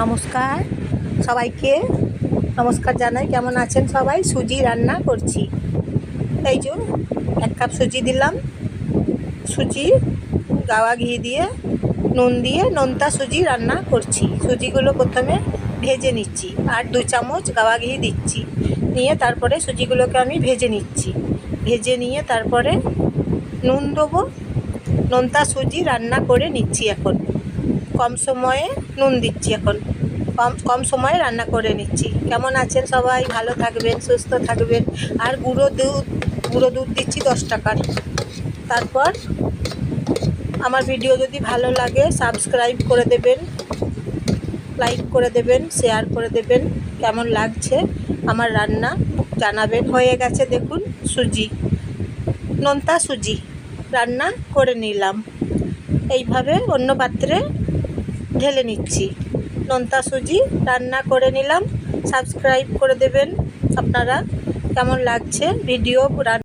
নমস্কার সবাইকে। নমস্কার জানাই, কেমন আছেন সবাই? সুজি রান্না করছি। এই যে, এক কাপ সুজি দিলাম। সুজি, গাওয়া ঘি দিয়ে, নুন দিয়ে, নোনতা সুজি রান্না করছি। সুজিগুলো প্রথমে ভেজে নিচ্ছি আর দু চামচ গাওয়া ঘি দিচ্ছি। নিয়ে তারপরে সুজিগুলোকে আমি ভেজে নিচ্ছি। ভেজে নিয়ে তারপরে নুন দেবো। নোনতা সুজি রান্না করে নিচ্ছি এখন। কম সময়ে নুন দিচ্ছি এখন। কম কম সময়ে রান্না করে নিচ্ছি। কেমন আছেন সবাই? ভালো থাকবেন, সুস্থ থাকবেন। আর গুঁড়ো দুধ গুঁড়ো দুধ দিচ্ছি দশ টাকার। তারপর আমার ভিডিও যদি ভালো লাগে, সাবস্ক্রাইব করে দেবেন, লাইক করে দেবেন, শেয়ার করে দেবেন। কেমন লাগছে আমার রান্না জানাবেন। হয়ে গেছে দেখুন সুজি, নোনতা সুজি। রান্না করে নিলাম। এইভাবে অন্য পাত্রে ঢেলে নিচ্ছি। নোনতা সুজি রান্না করে নিলাম। সাবস্ক্রাইব করে দেবেন আপনারা। কেমন লাগছে? ভিডিও